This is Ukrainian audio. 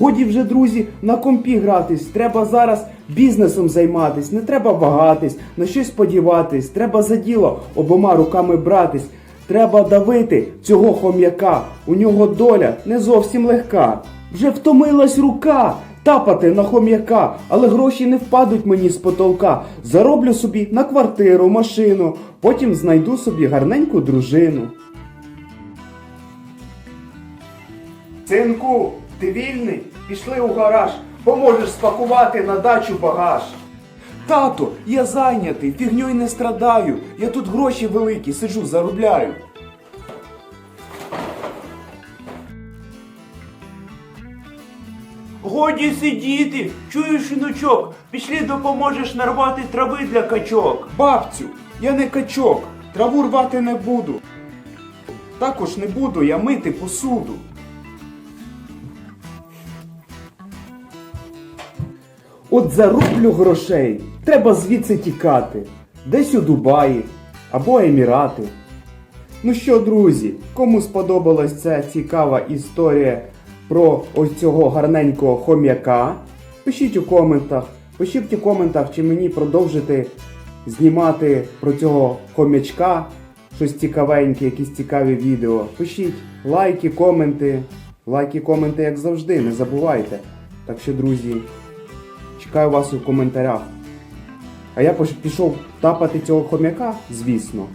Годі вже, друзі, на компі гратись. Треба зараз бізнесом займатись, не треба вагатись, на щось сподіватись, треба за діло обома руками братись. Треба давити цього хом'яка. У нього доля не зовсім легка. Вже втомилась рука тапати на хом'яка, але гроші не впадуть мені з потолка. Зароблю собі на квартиру, машину, потім знайду собі гарненьку дружину. Синку, ти вільний? Пішли у гараж, поможеш спакувати на дачу багаж. Тато, я зайнятий, фігньою не страдаю. Я тут гроші великі, сиджу, заробляю. Годі сидіти, чуєш, внучок, пішли допоможеш нарвати трави для качок. Бабцю, я не качок, траву рвати не буду. Також не буду я мити посуду. От зароблю грошей, треба звідси тікати. Десь у Дубаї або Емірати. Ну що, друзі, кому сподобалась ця цікава історія про ось цього гарненького хом'яка? Пишіть у коментах. Пишіть у коментах, чи мені продовжити знімати про цього хом'ячка щось цікавеньке, якісь цікаві відео. Пишіть лайки, коменти. Лайки, коменти, як завжди, не забувайте. Так що, друзі, чекаю вас у коментарях. А я пішов тапати цього хом'яка, звісно.